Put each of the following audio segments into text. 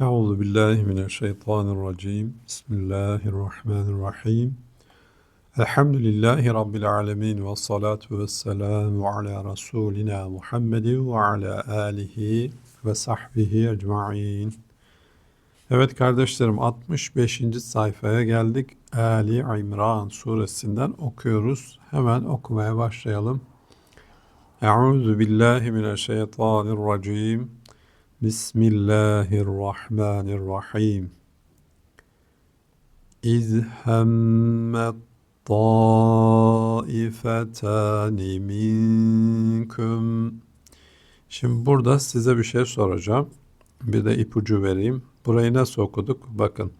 Euzu billahi mineşşeytanirracim. Bismillahirrahmanirrahim. Elhamdülillahi rabbil alamin ve salatu vesselamu ala rasulina Muhammedin ve ala alihi ve sahbihi ecmaîn. Evet kardeşlerim 65. sayfaya geldik. Ali İmran suresinden okuyoruz. Hemen okumaya başlayalım. Euzu billahi mineşşeytanirracim. Bismillahirrahmanirrahim. İz hemmet taifetani minkum. Şimdi burada size bir şey soracağım. Bir de ipucu vereyim. Burayı nasıl okuduk? Bakın.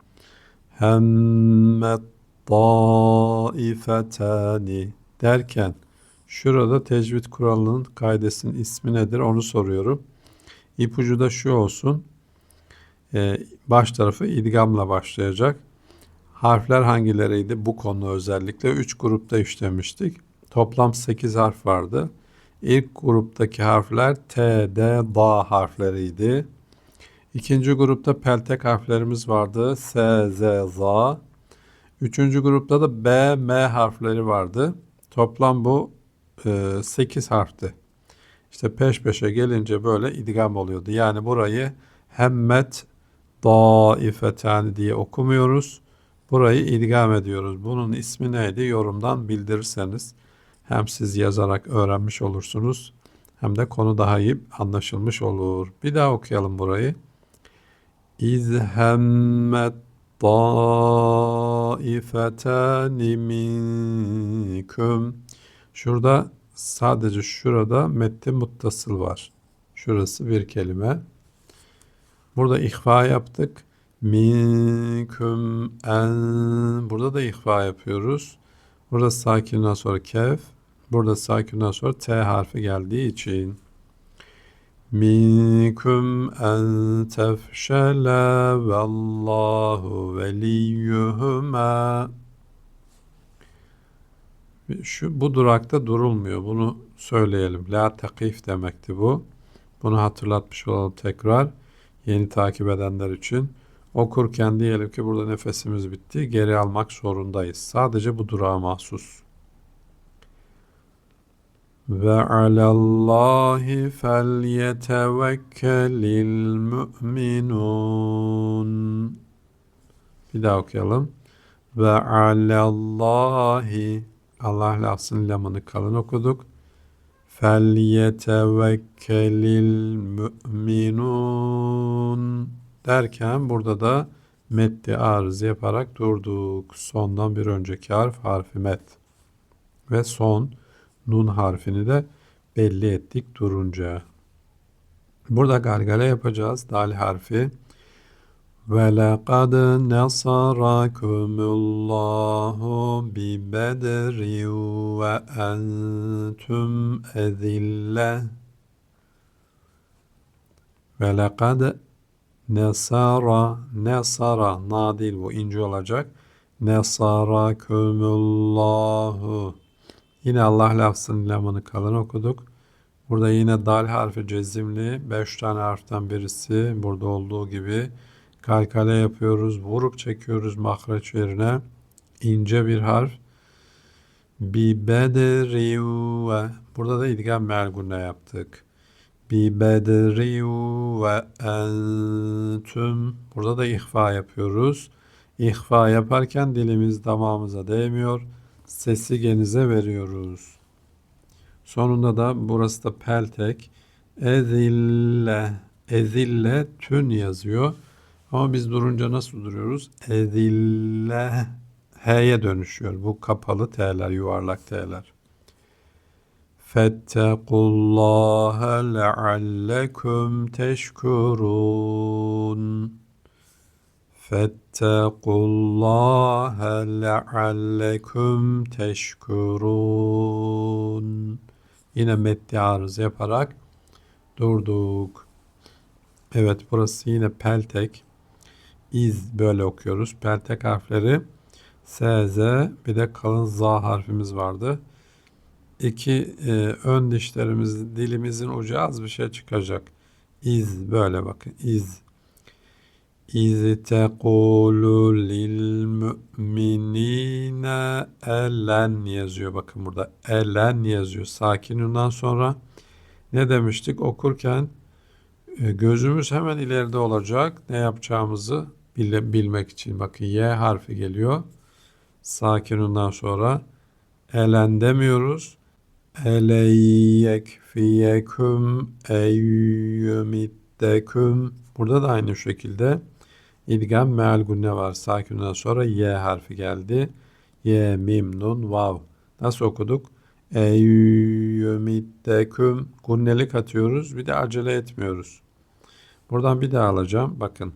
Hemmet taifetani derken şurada tecvid kuralının kaidesinin ismi nedir onu soruyorum. İpucu da şu olsun. Ee, baş tarafı idgamla başlayacak. Harfler hangileriydi? Bu konu özellikle 3 grupta işlemiştik. Toplam 8 harf vardı. İlk gruptaki harfler T, D, D harfleriydi. İkinci grupta peltek harflerimiz vardı. S, Z, Z. Üçüncü grupta da B, M harfleri vardı. Toplam bu e, 8 harfti. İşte peş peşe gelince böyle idgam oluyordu. Yani burayı hemmet daifeten diye okumuyoruz. Burayı idgam ediyoruz. Bunun ismi neydi? Yorumdan bildirirseniz hem siz yazarak öğrenmiş olursunuz hem de konu daha iyi anlaşılmış olur. Bir daha okuyalım burayı. İz hemmet daifetani minkum. Şurada sadece şurada metti muttasıl var. Şurası bir kelime. Burada ihfa yaptık. Minkum en. Burada da ihfa yapıyoruz. Burada sakinden sonra kef. Burada sakinden sonra T harfi geldiği için. Minkum en tefşele vallahu veliyyuhuma. Şu bu durakta durulmuyor. Bunu söyleyelim. La takif demekti bu. Bunu hatırlatmış olalım tekrar. Yeni takip edenler için. Okurken diyelim ki burada nefesimiz bitti. Geri almak zorundayız. Sadece bu durağa mahsus. Ve alallahi felyetevekkelil müminun. Bir daha okuyalım. Ve alallahi Allah lafzının lamını kalın okuduk. فَلْيَتَوَكَّلِ müminun derken burada da metti arız yaparak durduk. Sondan bir önceki harf harfi met. Ve son nun harfini de belli ettik durunca. Burada gargale yapacağız. Dal harfi. وَلَقَدْ نَصَرَكُمُ اللّٰهُ بِبَدْرٍ وَأَنْتُمْ اَذِلَّةً وَلَقَدْ Nesara, nesara, na değil bu ince olacak. Nesarakumullahu. Yine Allah lafzının lamını kalın okuduk. Burada yine dal harfi cezimli. Beş tane harften birisi burada olduğu gibi kalkale yapıyoruz. Vurup çekiyoruz mahreç yerine. ince bir harf. Bi bedri ve burada da idgam melgune yaptık. Bi bedri ve entüm burada da ihfa yapıyoruz. İhfa yaparken dilimiz damağımıza değmiyor. Sesi genize veriyoruz. Sonunda da burası da peltek. Ezille, ezille tün yazıyor. Ama biz durunca nasıl duruyoruz? Ezille H'ye dönüşüyor. Bu kapalı T'ler, yuvarlak T'ler. Fettekullaha leallekum teşkurun. Fettekullaha leallekum teşkurun. Yine metni arız yaparak durduk. Evet burası yine peltek iz böyle okuyoruz. Peltek harfleri S, Z bir de kalın Z harfimiz vardı. İki e, ön dişlerimiz dilimizin ucu az bir şey çıkacak. İz böyle bakın iz. İz tekulu lil müminine elen yazıyor. Bakın burada elen yazıyor. Sakinundan sonra ne demiştik? Okurken e, gözümüz hemen ileride olacak. Ne yapacağımızı bile, bilmek için. Bakın Y harfi geliyor. Sakinundan sonra elen demiyoruz. Eleyyek fiyeküm eyyümiddekum. Burada da aynı şekilde İdgam meal gunne var. Sakin'den sonra Y harfi geldi. Y, mim, nun, vav. Nasıl okuduk? Eyyümiddekum. Gunnelik atıyoruz. Bir de acele etmiyoruz. Buradan bir daha alacağım. Bakın.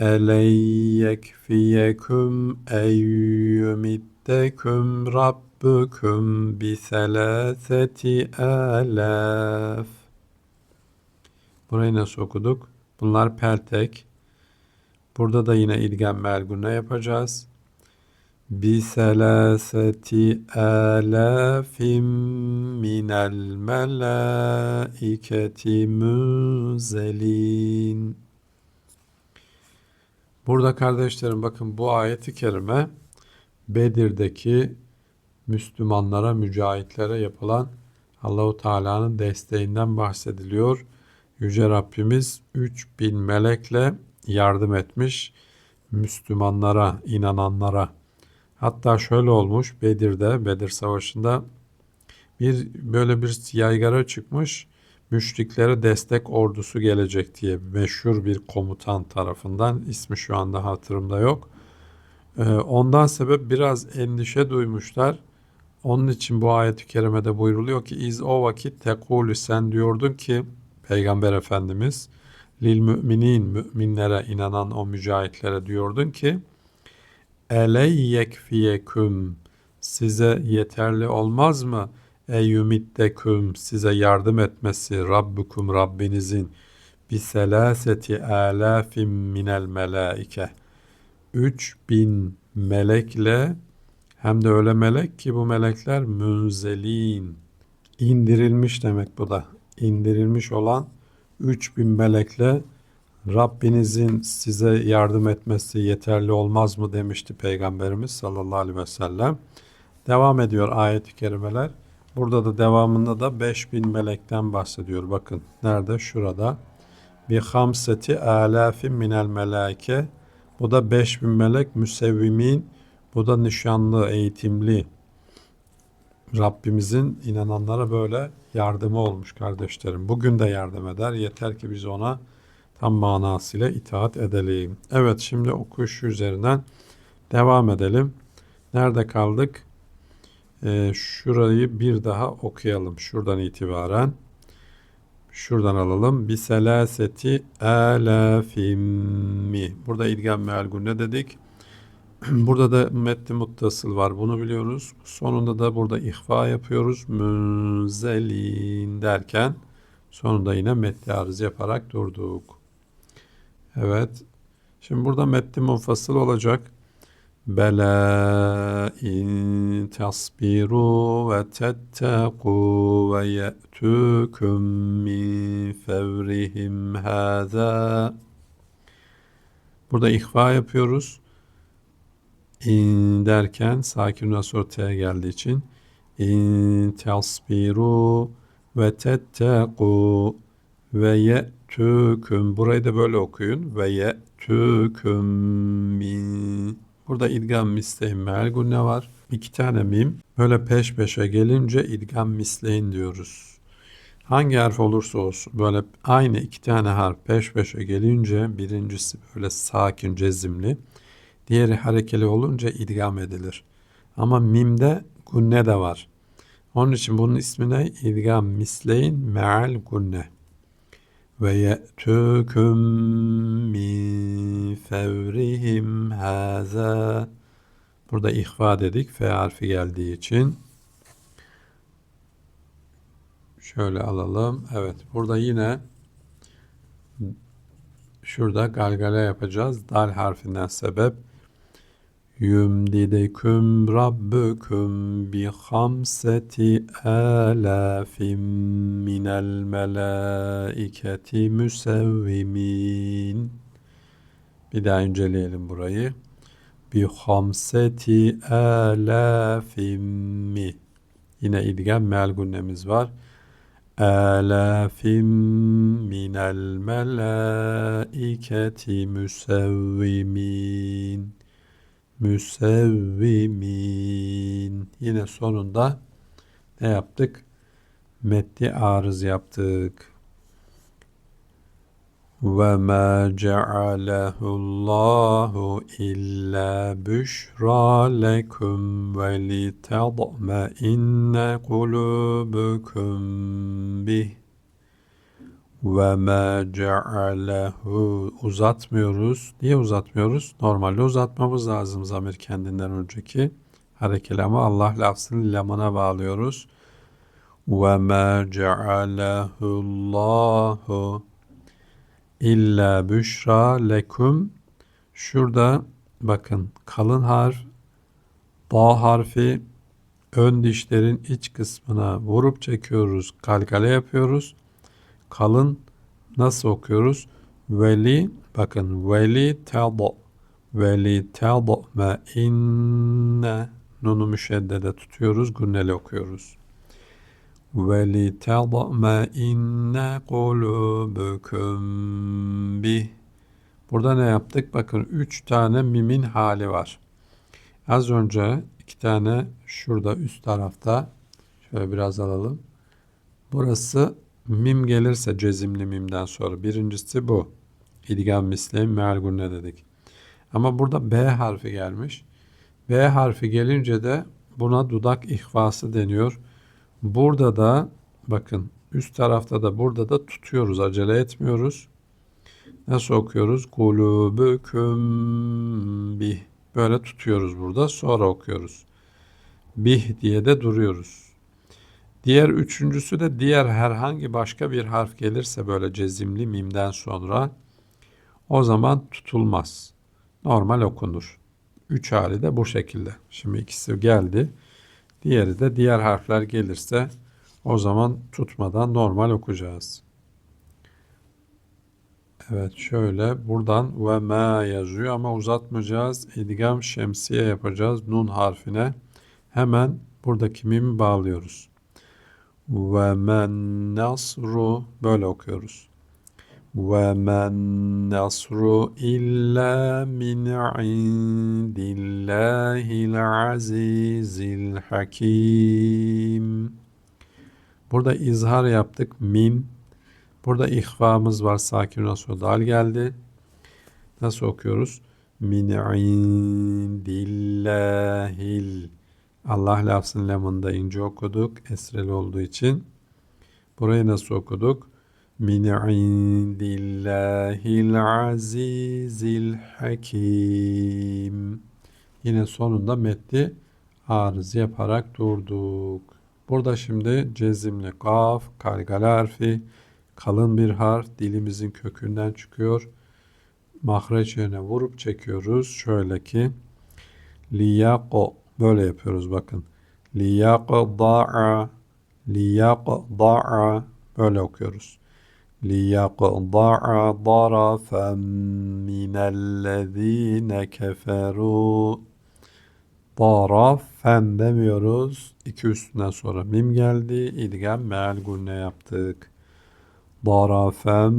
Eleyyekfiyeküm eyyümiddekum rabbukum biselâseti alaf. Burayı nasıl okuduk? Bunlar peltek. Burada da yine idgam melgune yapacağız. Bi selaseti alafim minel melaiketi müzelin. Burada kardeşlerim bakın bu ayeti kerime Bedir'deki Müslümanlara, mücahitlere yapılan Allahu Teala'nın desteğinden bahsediliyor. Yüce Rabbimiz 3000 melekle yardım etmiş Müslümanlara, inananlara. Hatta şöyle olmuş Bedir'de, Bedir Savaşı'nda bir böyle bir yaygara çıkmış. Müşriklere destek ordusu gelecek diye meşhur bir komutan tarafından ismi şu anda hatırımda yok. Ee, ondan sebep biraz endişe duymuşlar. Onun için bu ayet-i kerimede buyruluyor ki iz o vakit tekulü sen diyordun ki Peygamber Efendimiz lil müminin müminlere inanan o mücahitlere diyordun ki eley yekfiyeküm size yeterli olmaz mı eyyumiddeküm size yardım etmesi Rabbukum Rabbinizin bi selaseti alafim minel melaike 3000 melekle hem de öyle melek ki bu melekler münzelin indirilmiş demek bu da indirilmiş olan 3000 melekle Rabbinizin size yardım etmesi yeterli olmaz mı demişti Peygamberimiz sallallahu aleyhi ve sellem. Devam ediyor ayet-i kerimeler. Burada da devamında da 5000 melekten bahsediyor. Bakın nerede? Şurada. Bir hamseti alafin minel melaike. Bu da 5000 melek müsevvimin. Bu da nişanlı, eğitimli. Rabbimizin inananlara böyle yardımı olmuş kardeşlerim. Bugün de yardım eder. Yeter ki biz ona tam manasıyla itaat edelim. Evet şimdi okuş üzerinden devam edelim. Nerede kaldık? Ee, şurayı bir daha okuyalım. Şuradan itibaren. Şuradan alalım. Biselaseti alafimmi. Burada idgam meal ne dedik? Burada da metni muttasıl var. Bunu biliyoruz. Sonunda da burada ihfa yapıyoruz. Münzelin derken sonunda yine metni arız yaparak durduk. Evet. Şimdi burada metni munfasıl olacak. Bela in tasbiru ve tetteku ve ye'tükum min fevrihim hâzâ. Burada ihfa yapıyoruz. İn derken sakin nasıl ortaya geldiği için in tasbiru ve tetteku ve ye'tüküm burayı da böyle okuyun. Ve ye'tüküm min burada idgam misleyin meal gunne var iki tane mim böyle peş peşe gelince idgam misleyin diyoruz hangi harf olursa olsun böyle aynı iki tane harf peş peşe gelince birincisi böyle sakin cezimli Diğeri harekeli olunca idgam edilir. Ama mimde gunne de var. Onun için bunun ismine idgam misleyin me'al gunne. Ve ye'tüküm min fevrihim haza. Burada ihva dedik. F harfi geldiği için. Şöyle alalım. Evet. Burada yine şurada galgale yapacağız. Dal harfinden sebep Yumdideküm Rabbüküm bi hamseti alafim minel melaiketi. Bir daha inceleyelim burayı. Bi hamseti alafim mi. Yine idgam meal günnemiz var. Alafim minel melaiketi müsevvimin müsevvimin. Yine sonunda ne yaptık? Metni arız yaptık. Ve ma cealehullahu illa büşra lekum ve li tadme inne kulubukum bih ve ma cealehu uzatmıyoruz. Niye uzatmıyoruz? Normalde uzatmamız lazım zamir kendinden önceki. Harekelama Allah lafzını lamana bağlıyoruz. Ve ma cealehullahu illa büşra lekum. Şurada bakın kalın harf, da harfi ön dişlerin iç kısmına vurup çekiyoruz, kalkale yapıyoruz kalın nasıl okuyoruz? Veli bakın veli tada veli tada ma inne nunu müşeddede tutuyoruz günneli okuyoruz. Veli tada ma inne kulubukum bih Burada ne yaptık? Bakın 3 tane mimin hali var. Az önce 2 tane şurada üst tarafta şöyle biraz alalım. Burası mim gelirse cezimli mimden sonra birincisi bu. İdgam misli meal gunne dedik. Ama burada B harfi gelmiş. B harfi gelince de buna dudak ihvası deniyor. Burada da bakın üst tarafta da burada da tutuyoruz. Acele etmiyoruz. Nasıl okuyoruz? Kulubüküm bih. Böyle tutuyoruz burada. Sonra okuyoruz. Bih diye de duruyoruz. Diğer üçüncüsü de diğer herhangi başka bir harf gelirse böyle cezimli mimden sonra o zaman tutulmaz. Normal okunur. Üç hali de bu şekilde. Şimdi ikisi geldi. Diğeri de diğer harfler gelirse o zaman tutmadan normal okuyacağız. Evet şöyle buradan ve ma yazıyor ama uzatmayacağız. İdgam şemsiye yapacağız nun harfine. Hemen buradaki mimi bağlıyoruz. Ve men nasru böyle okuyoruz. Ve men nasru illa min indillahil azizil hakim. Burada izhar yaptık min. Burada ihvamız var. Sakin Resul dal geldi. Nasıl okuyoruz? Min indillahil Allah lafzın lamında ince okuduk. Esreli olduğu için. Burayı nasıl okuduk? min indillahil azizil hakim. Yine sonunda metni arız yaparak durduk. Burada şimdi cezimli kaf, kalgal harfi, kalın bir harf dilimizin kökünden çıkıyor. Mahreç yerine vurup çekiyoruz. Şöyle ki liyaqo böyle yapıyoruz bakın. Liyaqda'a liyaqda'a böyle okuyoruz. ليقضع ضرفا من الذين كفروا Tarafen demiyoruz. İki üstünden sonra mim geldi. İdgam meal gunne yaptık. Darafen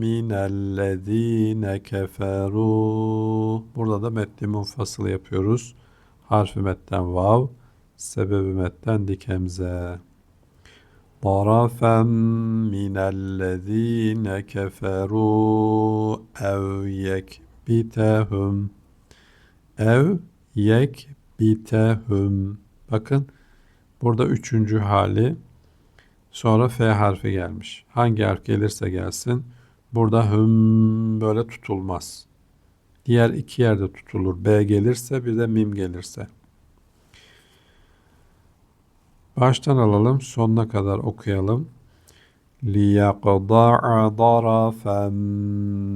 minellezine keferu. Burada da metni munfasıl yapıyoruz. Harfi metten vav. Sebebi metten dikemze. طرفا من الذين كفروا أو يكبتهم ev yekbitehum. Bakın burada üçüncü hali sonra F harfi gelmiş. Hangi harf gelirse gelsin burada hüm böyle tutulmaz. Diğer iki yerde tutulur. B gelirse bir de mim gelirse. Baştan alalım, sonuna kadar okuyalım. لِيَقْضَعَ ضَرَفًا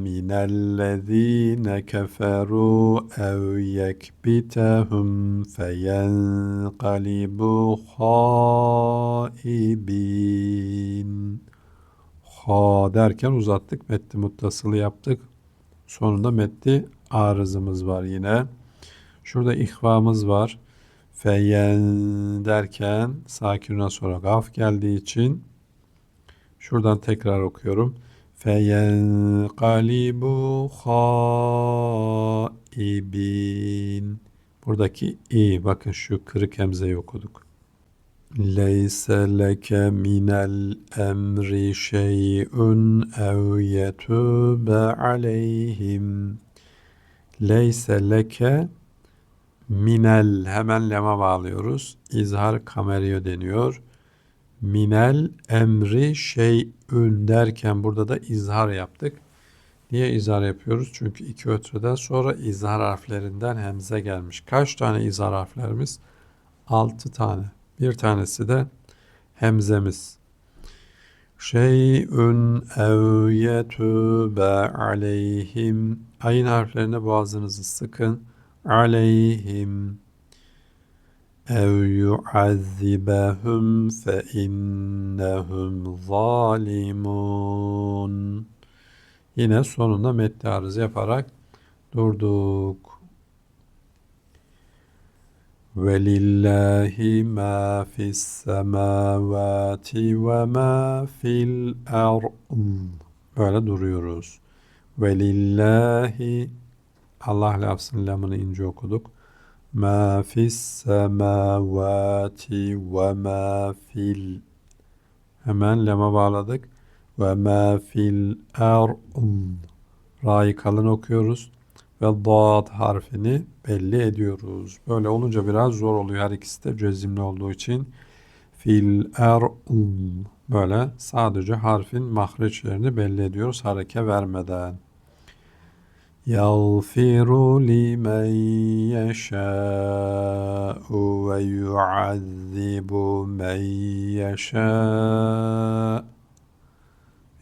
مِنَ الَّذ۪ينَ كَفَرُوا اَوْ يَكْبِتَهُمْ فَيَنْقَلِبُوا خَائِب۪ينَ Ha derken uzattık, metni muttasılı yaptık. Sonunda metni arızımız var yine. Şurada ihvamız var. Feyen derken sakiruna sonra gaf geldiği için şuradan tekrar okuyorum. Feyen kalibu haibin. Buradaki i bakın şu kırık hemzeyi okuduk. Leyse leke minel emri şey'un ev yetube aleyhim. Leyse leke minel hemen lema bağlıyoruz. İzhar kameriyo deniyor. Minel emri şey'ün derken burada da izhar yaptık. Niye izhar yapıyoruz? Çünkü iki ötreden sonra izhar harflerinden hemze gelmiş. Kaç tane izhar harflerimiz? Altı tane. Bir tanesi de hemzemiz. Şey'ün ev yetübe aleyhim. Ayın harflerine boğazınızı sıkın. Aleyhim. Ev yuazzibehum fe innehum zalimun. Yine sonunda metni arız yaparak durduk. Velillahi ma fis semavati ve ma fil ard. Böyle duruyoruz. Velillahi Allah lafzın lamını ince okuduk. Ma fis semavati ve ma fil Hemen lama bağladık. Ve ma fil ard. Ra'yı kalın okuyoruz ve dad harfini belli ediyoruz. Böyle olunca biraz zor oluyor her ikisi de cezimli olduğu için. Fil er böyle sadece harfin mahreçlerini belli ediyoruz hareke vermeden. يغفر لمن يشاء ويعذب من يشاء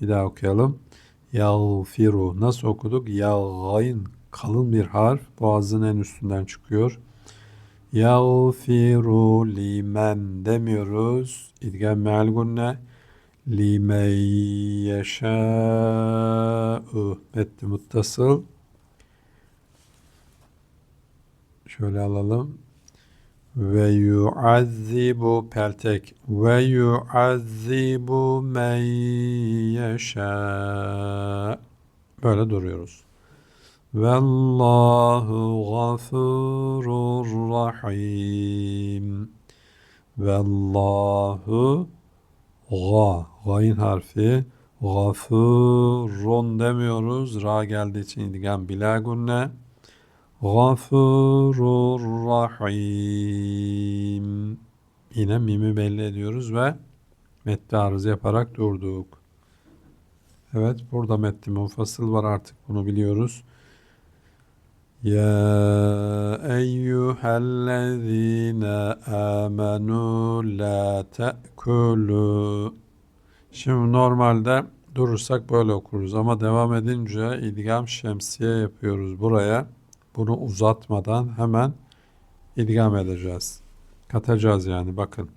Bir daha okuyalım. Yağfiru. Nasıl okuduk? Yağayn kalın bir harf boğazın en üstünden çıkıyor. Yağfiru limen demiyoruz. İdgam meal gunne. Limen yeşâ'u. Metti muttasıl. Şöyle alalım. Ve yuazzibu peltek. Ve yuazzibu men yeşâ. Böyle duruyoruz. Vallahu gafurur rahim. Vallahu ga. Gayın harfi. Gafurun demiyoruz. Ra geldiği için idgam bila gunne. Gafurur rahim. Yine mimi belli ediyoruz ve metni arız yaparak durduk. Evet burada metni munfasıl var artık bunu biliyoruz. يا أيها الذين آمنوا لا تأكلوا Şimdi normalde durursak böyle okuruz ama devam edince idgam şemsiye yapıyoruz buraya. Bunu uzatmadan hemen idgam edeceğiz. Katacağız yani bakın.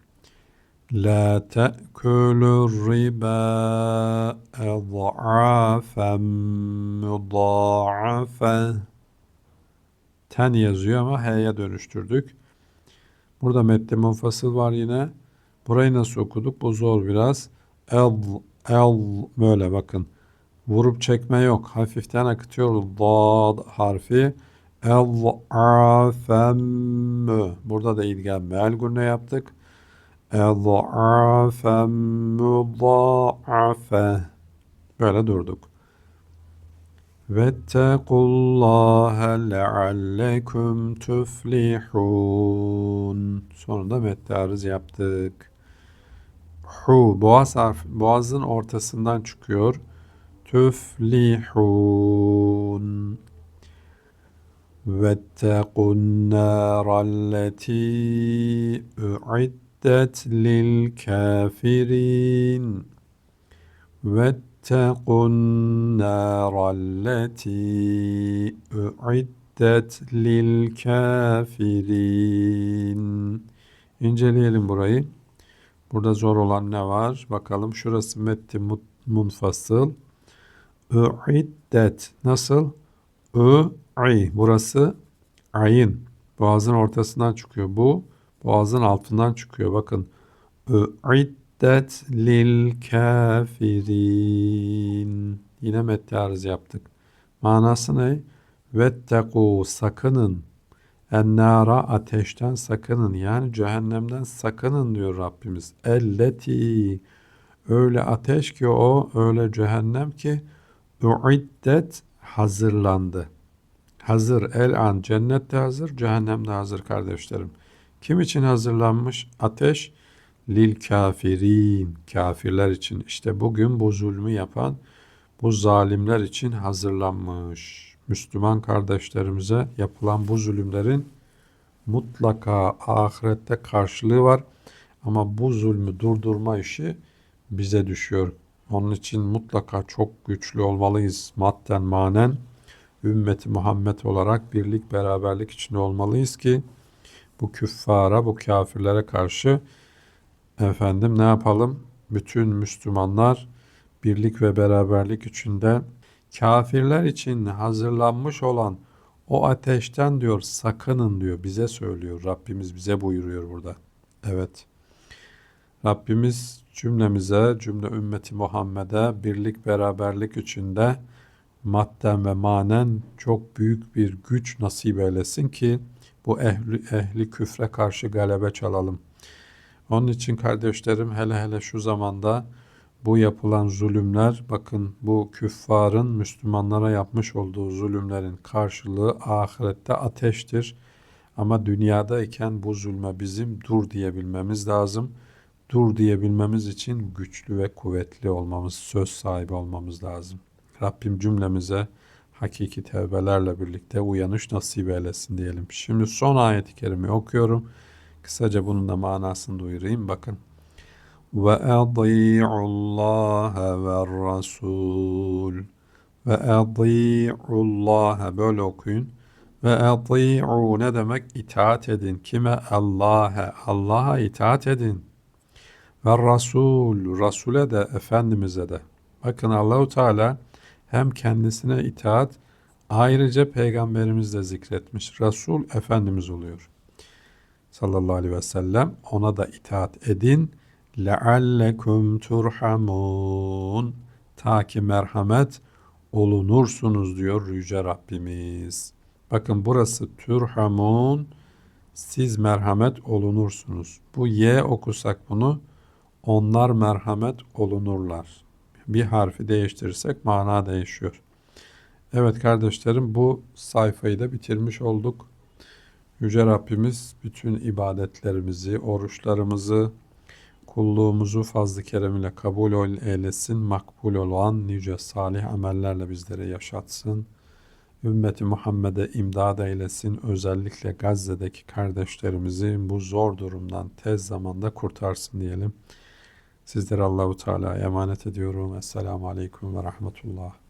La te'kulur riba eضعافا مضاعفا ten yazıyor ama h'ye dönüştürdük. Burada metni munfasıl var yine. Burayı nasıl okuduk? Bu zor biraz. El, el böyle bakın. Vurup çekme yok. Hafiften akıtıyoruz. Dad harfi. El afem. Burada da idgam meal gurne yaptık. El afem mudaafe. Böyle durduk. Vettequllaha leallekum tuflihun. Sonunda metni arız yaptık. Hu boğaz harf, boğazın ortasından çıkıyor. Tuflihun. Vettekun naralleti uiddet lil kafirin. Vettekun واتقوا النار التي أعدت للكافرين İnceleyelim burayı. Burada zor olan ne var? Bakalım şurası metti munfasıl. Uiddet nasıl? I, ay. Burası ayın. Boğazın ortasından çıkıyor. Bu boğazın altından çıkıyor. Bakın. Ü'iddet lil kafirin. Yine mettarız yaptık. Manası ne? Vettekû sakının. Ennara ateşten sakının. Yani cehennemden sakının diyor Rabbimiz. Elleti öyle ateş ki o öyle cehennem ki uiddet hazırlandı. Hazır el an cennette hazır, cehennemde hazır kardeşlerim. Kim için hazırlanmış? Ateş lil kafirin, kafirler için. İşte bugün bu zulmü yapan bu zalimler için hazırlanmış. Müslüman kardeşlerimize yapılan bu zulümlerin mutlaka ahirette karşılığı var. Ama bu zulmü durdurma işi bize düşüyor. Onun için mutlaka çok güçlü olmalıyız. Madden manen ümmeti Muhammed olarak birlik beraberlik içinde olmalıyız ki bu küffara, bu kafirlere karşı efendim ne yapalım? Bütün Müslümanlar birlik ve beraberlik içinde kafirler için hazırlanmış olan o ateşten diyor sakının diyor bize söylüyor. Rabbimiz bize buyuruyor burada. Evet. Rabbimiz cümlemize, cümle ümmeti Muhammed'e birlik beraberlik içinde madden ve manen çok büyük bir güç nasip eylesin ki bu ehli, ehli küfre karşı galebe çalalım. Onun için kardeşlerim hele hele şu zamanda bu yapılan zulümler bakın bu küffarın Müslümanlara yapmış olduğu zulümlerin karşılığı ahirette ateştir. Ama dünyadayken bu zulme bizim dur diyebilmemiz lazım. Dur diyebilmemiz için güçlü ve kuvvetli olmamız, söz sahibi olmamız lazım. Rabbim cümlemize hakiki tevbelerle birlikte uyanış nasip eylesin diyelim. Şimdi son ayet-i kerimeyi okuyorum. Kısaca bunun da manasını duyurayım. Bakın. Ve Allah ve rasul. Ve Allah böyle okuyun. Ve ati'u ne demek? İtaat edin. Kime? Allah'a. Allah'a itaat edin. Ve Rasul. Rasule de Efendimiz'e de. Bakın Allahu Teala hem kendisine itaat ayrıca peygamberimiz de zikretmiş. Resul Efendimiz oluyor Sallallahu aleyhi ve sellem ona da itaat edin. لَعَلَّكُمْ turhamun Ta ki merhamet olunursunuz diyor Yüce Rabbimiz. Bakın burası türhamun siz merhamet olunursunuz. Bu ye okusak bunu onlar merhamet olunurlar bir harfi değiştirirsek mana değişiyor. Evet kardeşlerim bu sayfayı da bitirmiş olduk. Yüce Rabbimiz bütün ibadetlerimizi, oruçlarımızı, kulluğumuzu fazlı keremiyle kabul eylesin, makbul olan nice salih amellerle bizlere yaşatsın. Ümmeti Muhammed'e imdad eylesin. Özellikle Gazze'deki kardeşlerimizi bu zor durumdan tez zamanda kurtarsın diyelim. Sizlere Allahu Teala emanet ediyorum. Esselamu Aleyküm ve Rahmetullah.